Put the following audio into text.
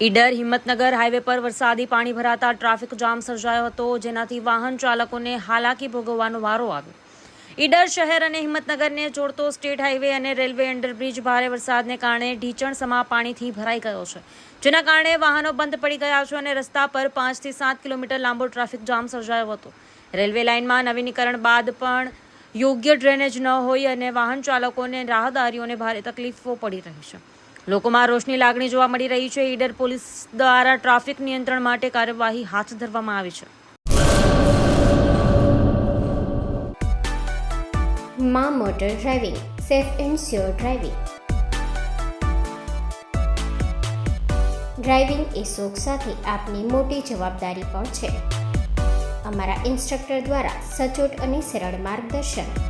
Idar Himmatnagar highway પર વરસાદી પાણી ભરાતા ટ્રાફિક જામ સર્જાયો હતો, જેનાથી વાહન ચાલકોને હાલાકી ભોગવવાનો વારો આવ્યો. ઈડર શહેર અને હિંમતનગરને જોડતો સ્ટેટ હાઈવે અને રેલવે અંડરબ્રિજ ભારે વરસાદને કારણે ઢીચણસમા પાણીથી ભરાઈ ગયો છે, જેના કારણે વાહનો બંધ પડી ગયા છે અને રસ્તા પર પાંચથી સાત કિલોમીટર લાંબો ટ્રાફિક જામ સર્જાયો હતો. રેલવે લાઇનમાં નવીનીકરણ બાદ પણ યોગ્ય ડ્રેનેજ ન હોય અને વાહન ચાલકોને રાહદારીઓને ભારે તકલીફો પડી રહી છે. લોકોમાં રોષની લાગણી જોવા મળી રહી છે. ઈડર પોલીસ દ્વારા ટ્રાફિક નિયંત્રણ માટે કાર્યવાહી હાથ ધરવામાં આવી છે. માં motor driving, safe and sure driving. Driving એ શોખ સાથે આપની મોટી જવાબદારી પણ છે. અમારા ઇન્સ્ટ્રક્ટર દ્વારા સચોટ અને સરળ માર્ગદર્શન.